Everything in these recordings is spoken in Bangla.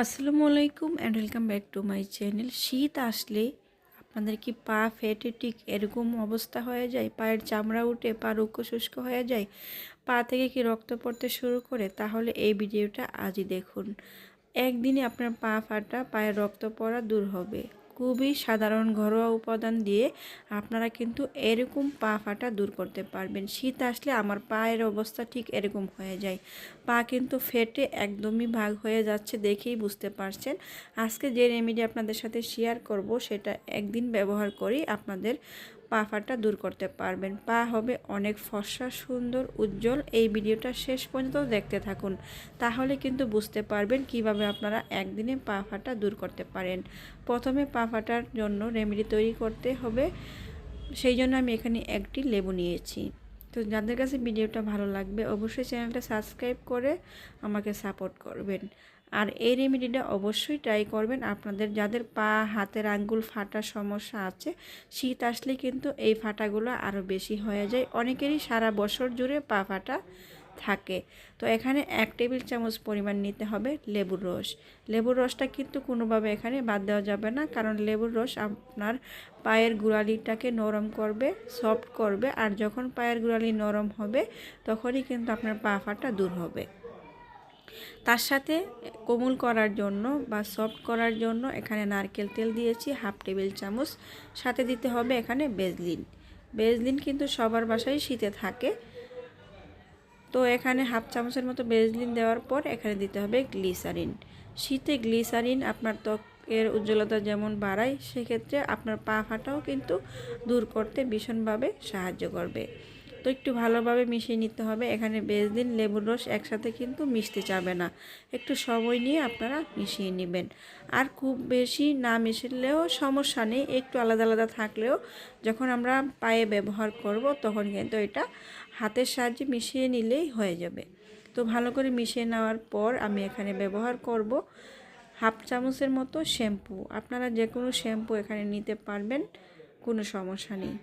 আসসালামু আলাইকুম and welcome back to my channel শীত আসলে আপনাদের কি পা ফেটে ঠিক এরকম অবস্থা হয়ে যায়? পায়ের চামড়া উঠে পা রুক্ষ শুষ্ক হয়ে যায়? পা থেকে কি রক্ত পড়তে শুরু করে? তাহলে এই ভিডিওটা আজই দেখুন। একদিনে আপনার পা ফাটা, পায়ের রক্ত পড়া দূর হবে। খুবই সাধারণ ঘরোয়া উপাদান দিয়ে আপনারা কিন্তু এরকম পা ফাটা দূর করতে পারবেন। শীত আসলে আমার পায়ের অবস্থা ঠিক এরকম হয়ে যায়। পা কিন্তু ফেটে একদমই ভাগ হয়ে যাচ্ছে দেখেই বুঝতে পারছেন। আজকে যে রেমেডি আপনাদের সাথে শেয়ার করব সেটা একদিন ব্যবহার করি আপনাদের পা ফাটা দূর করতে পারবেন। পা হবে অনেক ফর্সা, সুন্দর, উজ্জ্বল। এই ভিডিওটা শেষ পর্যন্ত দেখতে থাকুন। তাহলে কিন্তু বুঝতে পারবেন কীভাবে আপনারা একদিনে পা ফাটা দূর করতে পারেন। প্রথমে পা ফাটার জন্য রেমেডি তৈরি করতে হবে। সেই জন্য আমি এখানে একটি লেবু নিয়েছি। তো যাদের কাছে ভিডিওটা ভালো লাগবে, অবশ্যই চ্যানেলটা সাবস্ক্রাইব করে আমাকে সাপোর্ট করবেন। আর এই রেমেডিটা অবশ্যই ট্রাই করবেন। আপনাদের যাদের পা, হাতের আঙ্গুল ফাটার সমস্যা আছে, শীত আসলে কিন্তু এই ফাটাগুলো আরও বেশি হয়ে যায়। অনেকেরই সারা বছর জুড়ে পা ফাটা থাকে। তো এখানে এক টেবিল চামচ পরিমাণ নিতে হবে লেবুর রস। লেবুর রসটা কিন্তু কোনোভাবে এখানে বাদ দেওয়া যাবে না, কারণ লেবুর রস আপনার পায়ের গুড়ালিটাকে নরম করবে সফট করবে, আর যখন পায়ের গুড়ালি নরম হবে, তখনই কিন্তু আপনার পা ফাটা দূর হবে। তার সাথে কোমল করার জন্য বা সফট করার জন্য এখানে নারকেল তেল দিয়েছি, হাফ টেবিল চামচ। সাথে দিতে হবে এখানে বেজলিন। বেজলিন কিন্তু সবার বাসায় শীতে থাকে। তো এখানে হাফ চামচের মতো বেজলিন দেওয়ার পর এখানে দিতে হবে গ্লিসারিন। শীতে গ্লিসারিন আপনার ত্বকের উজ্জ্বলতা যেমন বাড়ায়, সেক্ষেত্রে আপনার পা ফাটাও কিন্তু দূর করতে ভীষণভাবে সাহায্য করবে। তো একটু ভালোভাবে মিশিয়ে নিতে হবে। এখানে বেজদিন লেবুর রস একসাথে কিন্তু মিশতে চাবে না। একটু সময় নিয়ে আপনারা মিশিয়ে নেবেন। আর খুব বেশি না মিশলেও সমস্যা নেই, একটু আলাদা আলাদা থাকলেও যখন আমরা পায়ে ব্যবহার করব তখন কিন্তু এটা হাতের সাহায্যে মিশিয়ে নিলেই হয়ে যাবে। তো ভালো করে মিশিয়ে নেওয়ার পর আমি এখানে ব্যবহার করব হাফ চামচের মতো শ্যাম্পু। আপনারা যে কোনো শ্যাম্পু এখানে নিতে পারবেন, কোনো সমস্যা নেই।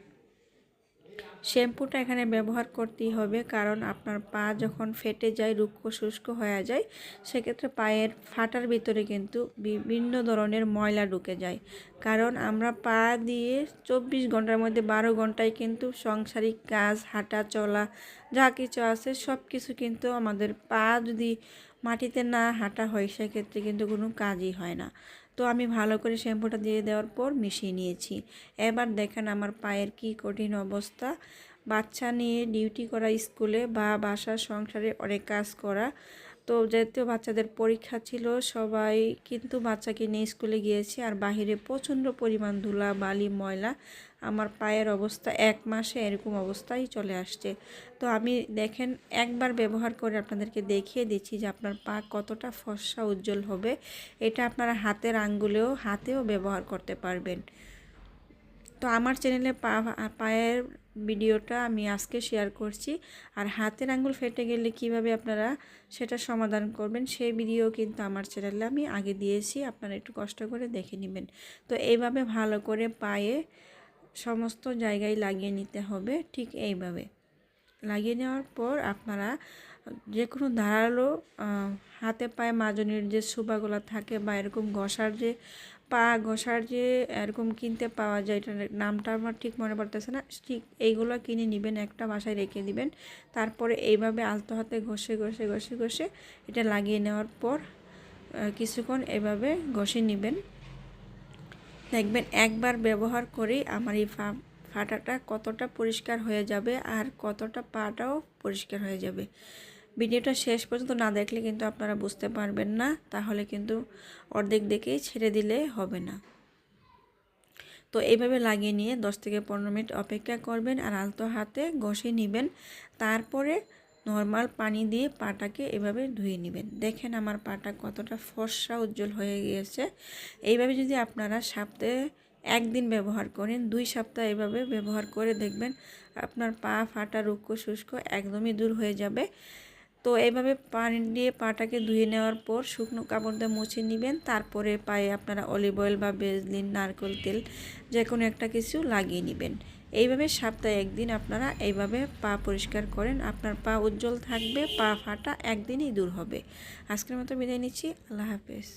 শ্যাম্পুটা এখানে ব্যবহার করতেই হবে, কারণ আপনার পা যখন ফেটে যায়, রুক্ষ শুষ্ক হয়ে যায়, সেক্ষেত্রে পায়ের ফাটার ভিতরে কিন্তু বিভিন্ন ধরনের ময়লা ঢুকে যায়। কারণ আমরা পা দিয়ে চব্বিশ ঘণ্টার মধ্যে বারো ঘন্টায় কিন্তু সংসারিক কাজ, হাঁটা, চলা, যা কিছু আছে সব কিছু কিন্তু আমাদের পা যদি মাটিতে না হাঁটা হয়, সেক্ষেত্রে কিন্তু কোনো কাজই হয় না। তো আমি ভালো করে শ্যাম্পুটা দিয়ে দেওয়ার পর মিশিয়ে নিয়েছি। এবার দেখেন আমার পায়ের কি কঠিন অবস্থা। বাচ্চা নিয়ে ডিউটি করা স্কুলে বা বাসার সংসারে অনেক কাজ করা তো যেহেতু বাচ্চাদের পরীক্ষা ছিল, সবাই কিন্তু বাচ্চাকে নিয়ে স্কুলে গিয়েছে। আর বাহিরে প্রচণ্ড পরিমাণ ধুলা, বালি, ময়লা। আমার পায়ের অবস্থা এক মাসে এরকম অবস্থায় চলে আসছে। তো আমি দেখেন, একবার ব্যবহার করে আপনাদেরকে দেখিয়ে দিচ্ছি যে আপনার পা কতটা ফর্সা উজ্জ্বল হবে। এটা আপনারা হাতের আঙ্গুলেও, হাতেও ব্যবহার করতে পারবেন। তো আমার চ্যানেলে পা, পায়ের ভিডিওটা আমি আজকে শেয়ার করছি। আর হাতের আঙ্গুল ফেটে গেলে কীভাবে আপনারা সেটা সমাধান করবেন, সেই ভিডিও কিন্তু আমার চ্যানেলে আমি আগে দিয়েছি, আপনারা একটু কষ্ট করে দেখে নেবেন। তো এইভাবে ভালো করে পায়ে সমস্ত জায়গায় লাগিয়ে নিতে হবে, ঠিক এইভাবে। লাগিয়ে নেওয়ার পর আপনারা যে কোনো ধারালো হাতে পায়ে মাজনের যে সুবাগুলো থাকে বা এরকম ঘষার যে পা, ঘষার যে এরকম কিনতে পাওয়া যায়, এটার নামটা আমার ঠিক মনে পড়তেছে না। ঠিক এইগুলো কিনে নেবেন, একটা বাসায় রেখে দিবেন। তারপরে এইভাবে আলতো হাতে ঘষে ঘষে ঘষে ঘষে এটা লাগিয়ে নেওয়ার পর কিছুক্ষণ এভাবে ঘষে নেবেন। দেখবেন একবার ব্যবহার করেই আমার এই ফাটাটা কতটা পরিষ্কার হয়ে যাবে আর কতটা পাটাও পরিষ্কার হয়ে যাবে। ভিডিওটা শেষ পর্যন্ত না দেখলে কিন্তু আপনারা বুঝতে পারবেন না, তাহলে কিন্তু অর্ধেক দেখেই ছেড়ে দিলে হবে না। তো এইভাবে লাগিয়ে নিয়ে দশ থেকে পনেরো মিনিট অপেক্ষা করবেন আর আলতো হাতে ঘষে নেবেন। তারপরে নর্মাল পানি দিয়ে পাটাকে এভাবে ধুয়ে নেবেন। দেখেন আমার পাটা কতটা ফর্সা উজ্জ্বল হয়ে গিয়েছে। এইভাবে যদি আপনারা সপ্তাহে একদিন ব্যবহার করেন, দুই সপ্তাহ এভাবে ব্যবহার করে দেখবেন আপনার পা ফাটা, রুক্ষ, শুষ্ক একদমই দূর হয়ে যাবে। তো এইভাবে পানি দিয়ে পাটাকে ধুয়ে নেওয়ার পর শুকনো কাপড় দিয়ে মুছে নেবেন। তারপরে পায়ে আপনারা অলিভ অয়েল বা বেজলিন নারকেল তেল যে কোনো একটা কিছু লাগিয়ে নেবেন। এইভাবে সপ্তাহে একদিন আপনারা এইভাবে পা পরিষ্কার করেন। আপনার পা উজ্জ্বল থাকবে, পা ফাটা একদিনই দূর হবে। আজকের মতো বিদায় নিচ্ছি। আল্লাহ হাফেজ।